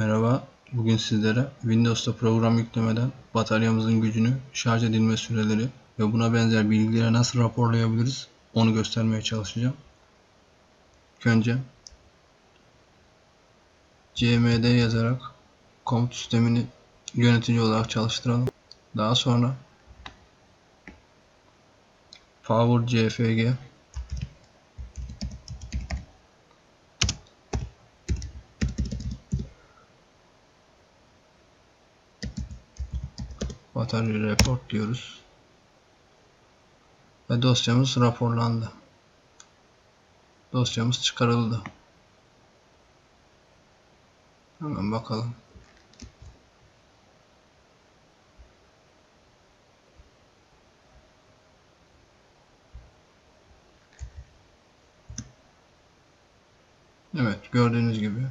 Merhaba, bugün sizlere Windows'ta program yüklemeden bataryamızın gücünü, şarj edilme süreleri ve buna benzer bilgileri nasıl raporlayabiliriz onu göstermeye çalışacağım. İlk önce cmd yazarak komut sistemini yönetici olarak çalıştıralım. Daha sonra power batarya report diyoruz. Ve dosyamız raporlandı. Dosyamız çıkarıldı. Hemen bakalım. Evet gördüğünüz gibi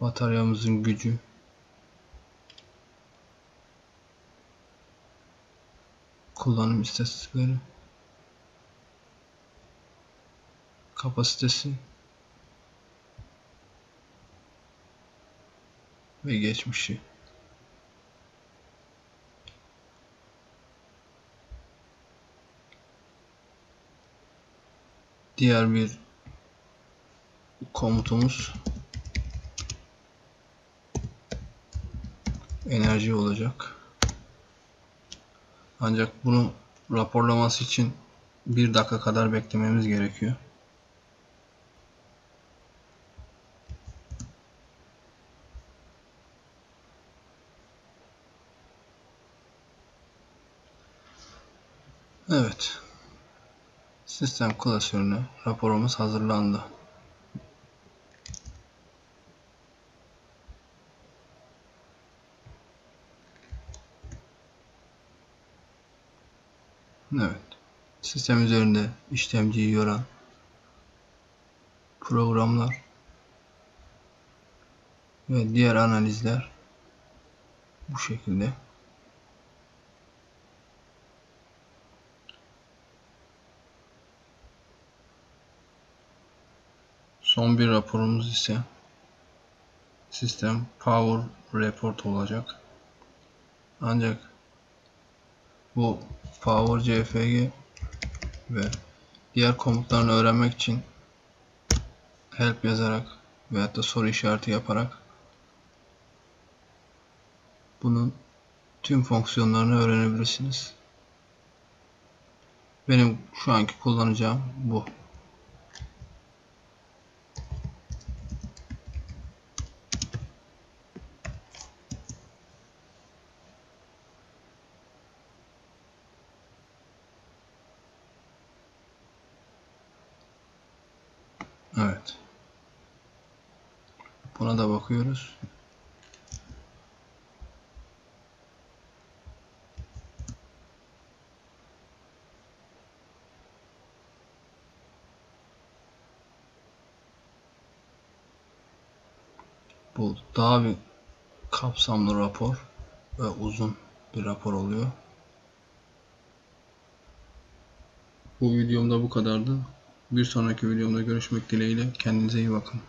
bataryamızın gücü kullanım istatistikleri kapasitesi. Ve geçmişi. Diğer bir komutumuz enerji olacak. Ancak bunu raporlaması için bir dakika kadar beklememiz gerekiyor. Evet. Sistem klasörüne raporumuz hazırlandı. Evet. Sistem üzerinde işlemciyi yoran programlar ve diğer analizler bu şekilde. Son bir raporumuz ise sistem power report olacak. Ancak bu power cfg ve diğer komutlarını öğrenmek için help yazarak veyahut da soru işareti yaparak bunun tüm fonksiyonlarını öğrenebilirsiniz. Benim şu anki kullanacağım bu. Evet. Buna da bakıyoruz. Bu daha bir kapsamlı rapor ve uzun bir rapor oluyor. Bu videomda bu kadardı. Bir sonraki videomda görüşmek dileğiyle. Kendinize iyi bakın.